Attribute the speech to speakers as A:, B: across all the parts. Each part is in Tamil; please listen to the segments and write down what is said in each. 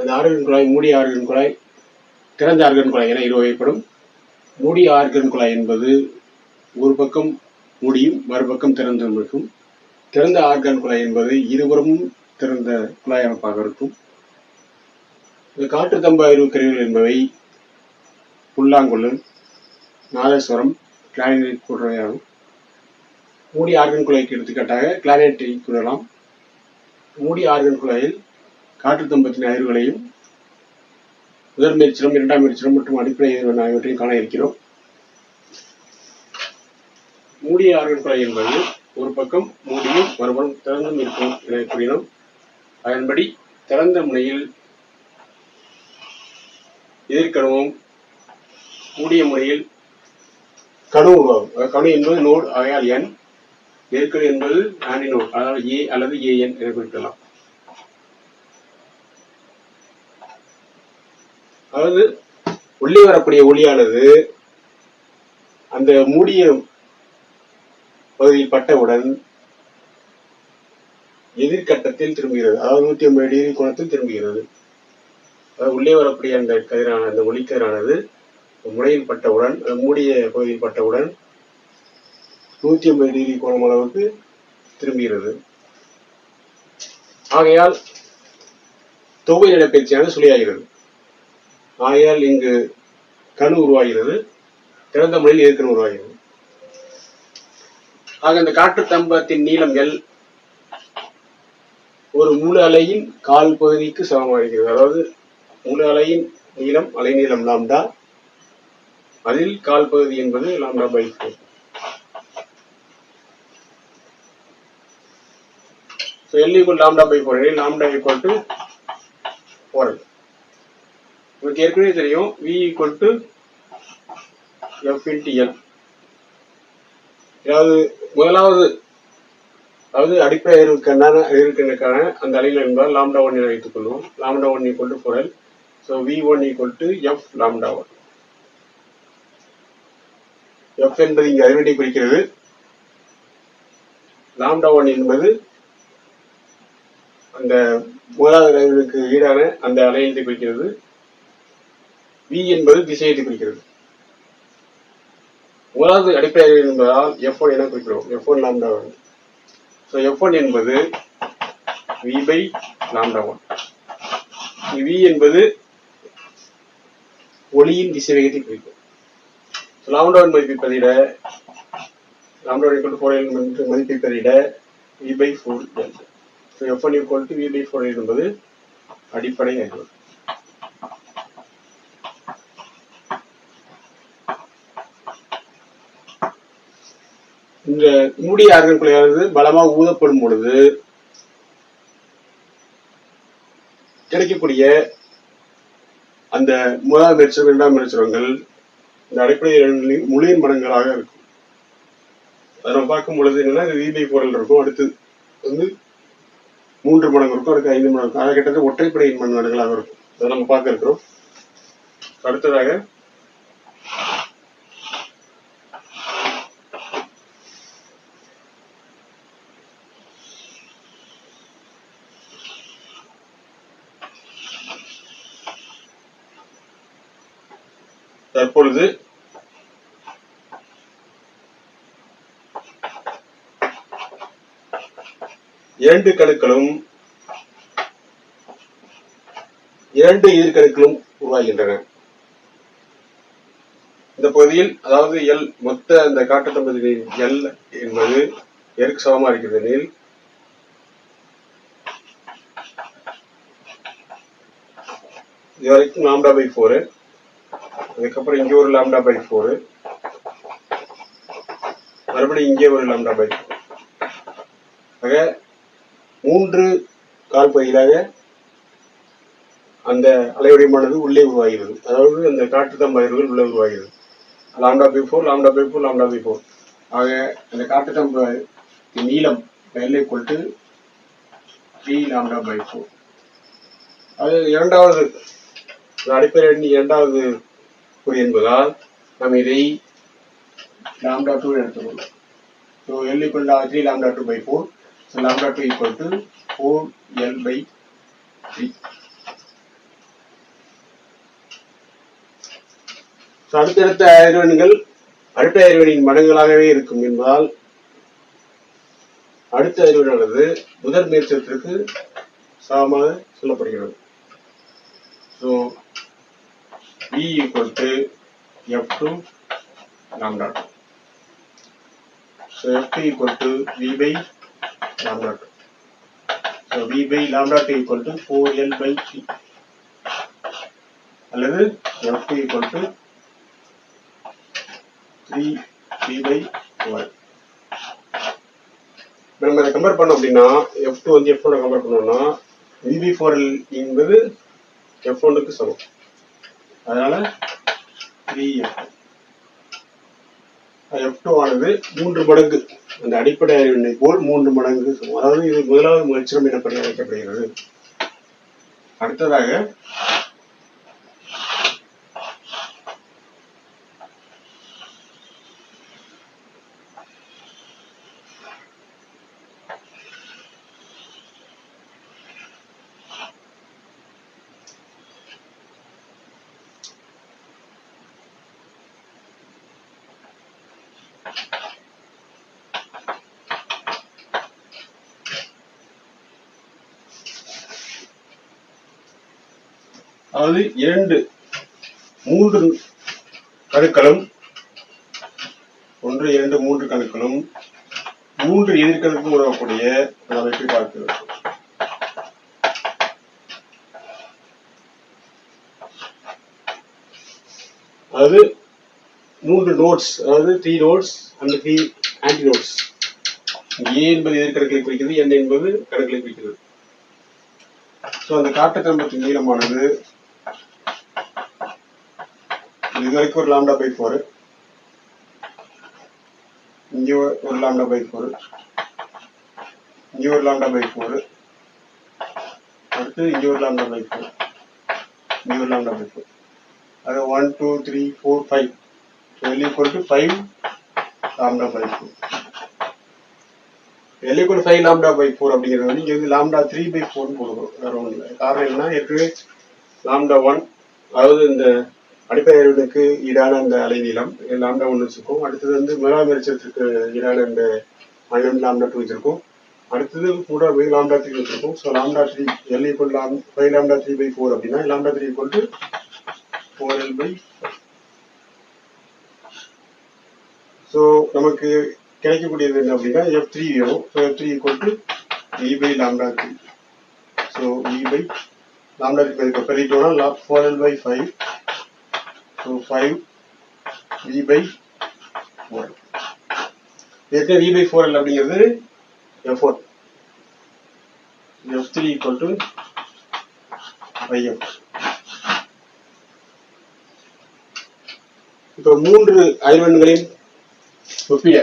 A: அந்த ஆர்கன் குழாய் மூடிய ஆர்கன் குழாய் திறந்த ஆர்கன் குழாய் என இரு வகைப்படும் மூடிய ஆர்கன் குழாய் என்பது ஒரு பக்கம் மூடியும் மறுபக்கம் திறந்தும் இருக்கும். திறந்த ஆர்கன் குழாய் என்பது இருபுறமும் திறந்த குழாய் அமைப்பாக இருக்கும். இந்த காற்று தம்பாயிரு கருவிகள் என்பவை புல்லாங்குழல் நாதஸ்வரம் கிளாரினேட் போன்றவையாகும். மூடி ஆர்கன் குழாய்க்கு எடுத்துக்காட்டாக கிளாரினேட்டை கூறலாம். மூடி ஆர்கன் குழாயில் காற்று பற்றின அதிர்வுகளையும் முதல் மேற்சிரம் இரண்டாம் மேற்சிரம் மற்றும் அடிப்படை அதிர்வெண் ஆகியவற்றையும் காண இருக்கிறோம். மூடிய ஆர்வன்குழாய் என்பது ஒரு பக்கம் மூடியும் மறுபுறம் திறந்தும் இருக்கும் என கூறினோம். அதன்படி திறந்த முனையில் எதிர்கனவும் மூடிய முறையில் கணு உருவாகும் கனு கணு என்பது நோடு ஆகையால் என். எதிர்கணு என்பது ஆன்டி அதாவது ஏ அல்லது ஏஎன் என குறிப்பிடலாம். அதாவது உள்ளே வரக்கூடிய ஒளியானது அந்த மூடிய பகுதியில் பட்டவுடன் எதிர்கட்டத்தில் திரும்புகிறது. அதாவது நூத்தி ஐம்பது டிகிரி கோணத்தில் திரும்புகிறது. அதாவது உள்ளே வரக்கூடிய அந்த கதிரான அந்த ஒளிக்கதிரானது முனையில் பட்டவுடன் மூடிய பகுதியில் பட்டவுடன் நூத்தி ஐம்பது டிகிரி கோணம் அளவுக்கு திரும்புகிறது. ஆகையால் தொகுதி இடப்பயிற்சியானது சுழியாகிறது. ஆகையால் இங்கு கணு உருவாகிறது. திறந்த முறையில் ஏற்கனவே உருவாகிறது. ஆக இந்த காற்று தம்பத்தின் நீளம் எல் ஒரு முழு அலையின் கால் பகுதிக்கு சமமாக இருக்கிறது அதாவது முழு அலையின் நீளம் அலை நீளம் லாம்டா. அதில் கால் பகுதி என்பது lambda by four so L equal lambda by four எனில் லாம்டா ஈக்குவல் டு ஃபோர் உங்களுக்கு ஏற்கனவே தெரியும் V equal to F into L அதாவது முதலாவது அதாவது அடிப்படை இருக்கான இருக்கின்றக்கான அந்த அலையில் என்பதால் லாம்டா ஒன் என வைத்துக் கொள்வோம். Lambda one equal to four L so V one equal to F lambda one F என்பது இங்கே அதிர்வெண்ணை குறிக்கிறது. லாம்டா ஒன் என்பது அந்த முதலாவது அலைகளுக்கு ஈடான அந்த அலையத்தை குறிக்கிறது. வி என்பது திசையை குறிக்கிறது. முதலாவது அடிப்படையாக என்பதால் எஃப் ஒன் என குறிக்கிறோம். F one lambda one so F one என்பது V by lambda one V என்பது ஒளியின் திசை வேகத்தை குறிக்கும் லாம்டா ஒன் மதிப்பை பதிட lambda one equal four L மதிப்பை பதிட V by four so F one equal to V by four என்பது அடிப்படை அறிவு. இந்த மூடிய ஆர்கன் பலமாக ஊதப்படும் பொழுது கிடைக்கக்கூடிய அந்த முதலாம் மெரிச்சரம் இரண்டாம் மெரிச்சரங்கள் இந்த அடிப்படை இரண்டின் மடங்களாக இருக்கும். அதை நம்ம பார்க்கும் பொழுது என்னன்னா இது விபை இருக்கும் அடுத்து வந்து மூன்று மடங்கு இருக்கும் அடுத்து ஐந்து மடங்கு இருக்கும். அதை கிட்டத்தட்ட ஒற்றைப்படையின் மண் மடங்களாக இருக்கும். அதை நம்ம பார்க்க இருக்கிறோம் அடுத்ததாக தற்பொழுது இரண்டு கணுக்களும் இரண்டு ஈர்கணுக்களும் உருவாகின்றன. இந்த பகுதியில் அதாவது எல் மொத்த அந்த காட்டுத்தம்பதிகளின் எல் என்பது எருக்கு சமமா இருக்கிறது எனில் இது வரைக்கும் லாம்டா பை ஃபோரு அதுக்கப்புறம் இங்கே ஒரு லாம்டா பை ஃபோரு மறுபடியும் இங்கே ஒரு லாம்டா பை ஆக மூன்று கால் பகுதியாக அந்த அலைவடிவமானது உள்ளே உருவாகிறது. அதாவது அந்த காட்டுத்தம் பயிர்கள் உள்ளே உருவாகிறது. Lambda by four lambda by four lambda by four ஆக அந்த காட்டுத்தம் நீளம் எல்லை கொண்டு த்ரீ லாம்டா பை ஃபோர் அது இரண்டாவது அடிப்படை இரண்டாவது என்பதால் நாம் இதை lambda 2 எடுத்துக்கொள்ளும் so L equal to three lambda two by four so lambda two equal to four L by three so அடுத்தடுத்த அதிர்வெண்கள் அடுத்த அதிர்வெண்ணின் மடங்களாகவே இருக்கும் என்பதால் அடுத்த அதிர்வெண்ணானது முதல் மேற்சத்திற்கு சமமாக சொல்லப்படுகிறது. So V equal to F2 lambda. So F2 equal to V by lambda. So V by lambda t equal to 4L by T. அல்லது F2 equal to 3 V by 1. இப்போ நம்ம இதை கம்பேர் பண்ணோம் அப்படின்னா எஃப் டூ வந்து எஃப் ஒன் கம்பேர் பண்ணோம்னா விபி ஃபோர் என்பது எஃப் ஒன்னுக்கு சமம் அதனால த்ரீ எஃப் டூ ஆனது மூன்று மடங்கு. அந்த அடிப்படை அறிவினை போல் மூன்று மடங்கு. அதாவது இது முதலாவது முயற்சியம் எனப்படி அழைக்கப்படுகிறது அடுத்ததாக அதாவது இரண்டு மூன்று கணுக்களும் ஒன்று இரண்டு மூன்று கணுக்களும் மூன்று எதிர்கணுக்கும் உருவக்கூடிய ஒரு அமைப்பை பார்க்கிறோம் அதாவது மூன்று நோட்ஸ் அதாவது three nodes and three antinodes A என்பது எதிர்கடற்களை குறிக்கிறது என் என்பது கடற்களை குறிக்கிறது. ஸோ அந்த காட்டுக்கம்பத்தின் நீளமானது. இது வரைக்கும் ஒரு லாம்டா பை ஃபோரு இங்கே ஒரு லாம்டா பை ஃபோரு இங்கே ஒரு லாம்டா பை ஃபோரு அடுத்து இங்கே ஒரு லாம்டா பை ஃபோர் இங்கே ஒரு லாம்டா பை ஃபோர் அது one two three four five L equal to five lambda by four L equal five lambda by four அப்படிங்கிறது வந்து இங்கே வந்து லாம்டா த்ரீ பை ஃபோர்னு கொடுக்குறோம். வேற ஒன்றும் இல்லை. காரணம் என்னன்னா ஏற்கனவே ஒன் அதாவது இந்த அடிப்படை ஈடான அந்த அலைநீளம் லாம்டா ஒன்று வச்சிருக்கோம். அடுத்தது வந்து மெராமெரிச்சத்துக்கு ஈடான அந்த மைனம் லாம்டா டூ வச்சிருக்கோம். அடுத்தது கூட போய் லாம்டா த்ரீ வச்சிருக்கோம். So lambda three L equal lambda five lambda three by four அப்படின்னா lambda three equal to four L by so நமக்கு கிடைக்கக்கூடியது என்ன அப்படின்னா எஃப் த்ரீ வேணும். So F three equal to E by lambda three so E by lambda three மதிப்பு பெருகிட்டோம்னா four L by five so five E by four ஏற்கனவே இ பை ஃபோர் எல் அப்படிங்கிறது F one F three equal to F இப்போ மூன்று ஐவன்களின் ஒப்பிட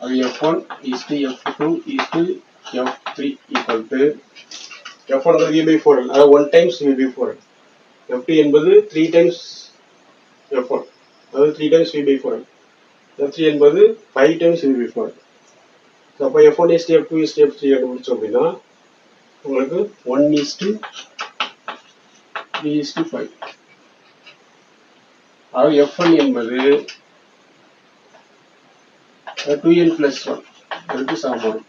A: அது F one is to F two is to F three equal to F one v four அதாவது one times v by four F என்பது த்ரீ டைம்ஸ் எஃப் ஒன் அதாவது three times v by four three என்பது five times v by four அப்போ F one is to F two is to F three கண்டுபிடிச்சோம் அப்படின்னா உங்களுக்கு one is to three is to five அதாவது எஃப் ஒன் என்பது டூ என் பிளஸ் ஒன் அதுக்கு சமம்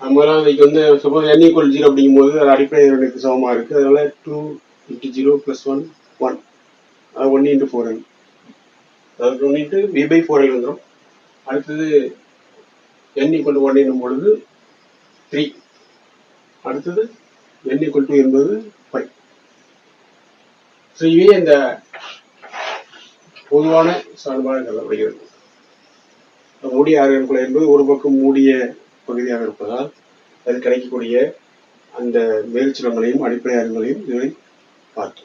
A: நம்மளாம் அதுக்கு வந்து சப்போஸ் என் ஈக்குவல் ஜீரோ அப்படிங்கும்போது அது அடிப்படை இரண்டுக்கு சமமாக இருக்குது அதனால் two into zero plus one one அதாவது ஒன் இன்ட்டு ஃபோர் எல் அதாவது one into v by four l வந்துடும் அடுத்தது என் ஈக்குவல் டு ஒன் என்னும் பொழுது த்ரீ அடுத்தது என் ஈக்குவல் டு என்பது ஃபைவ் ஸோ இவையே இந்த பொதுவான சார்பாக கருதப்படுகிறது மூடிய ஆர்கன்குலை என்பது ஒரு பக்கம் மூடிய பகுதியாக இருப்பதால் அது கிடைக்கக்கூடிய அந்த மேல்சிலங்களையும் அடிப்படை அறிவுகளையும் இதில் பார்த்தோம்.